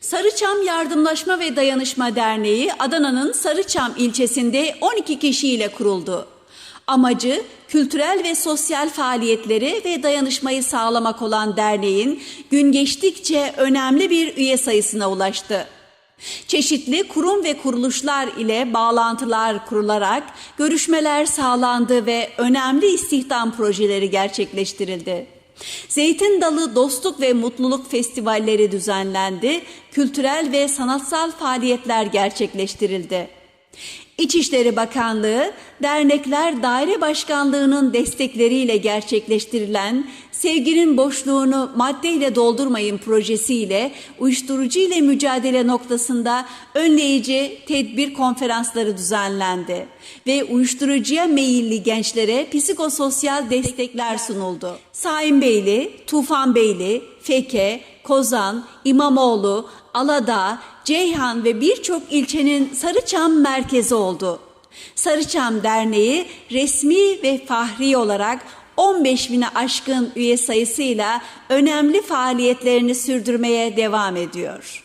Sarıçam Yardımlaşma ve Dayanışma Derneği Adana'nın Sarıçam ilçesinde 12 kişiyle kuruldu. Amacı kültürel ve sosyal faaliyetleri ve dayanışmayı sağlamak olan derneğin gün geçtikçe önemli bir üye sayısına ulaştı. Çeşitli kurum ve kuruluşlar ile bağlantılar kurularak görüşmeler sağlandı ve önemli istihdam projeleri gerçekleştirildi. Zeytin Dalı Dostluk ve Mutluluk Festivalleri düzenlendi, kültürel ve sanatsal faaliyetler gerçekleştirildi. İçişleri Bakanlığı, Dernekler Daire Başkanlığı'nın destekleriyle gerçekleştirilen Sevginin Boşluğunu Maddeyle Doldurmayın projesiyle uyuşturucu ile mücadele noktasında önleyici tedbir konferansları düzenlendi ve uyuşturucuya meyilli gençlere psikososyal destekler sunuldu. Saim Beyli, Tufan Beyli, Feke, Kozan, İmamoğlu, Aladağ, Ceyhan ve birçok ilçenin Sarıçam merkezi oldu. Sarıçam Derneği resmi ve fahri olarak 15 bine aşkın üye sayısıyla önemli faaliyetlerini sürdürmeye devam ediyor.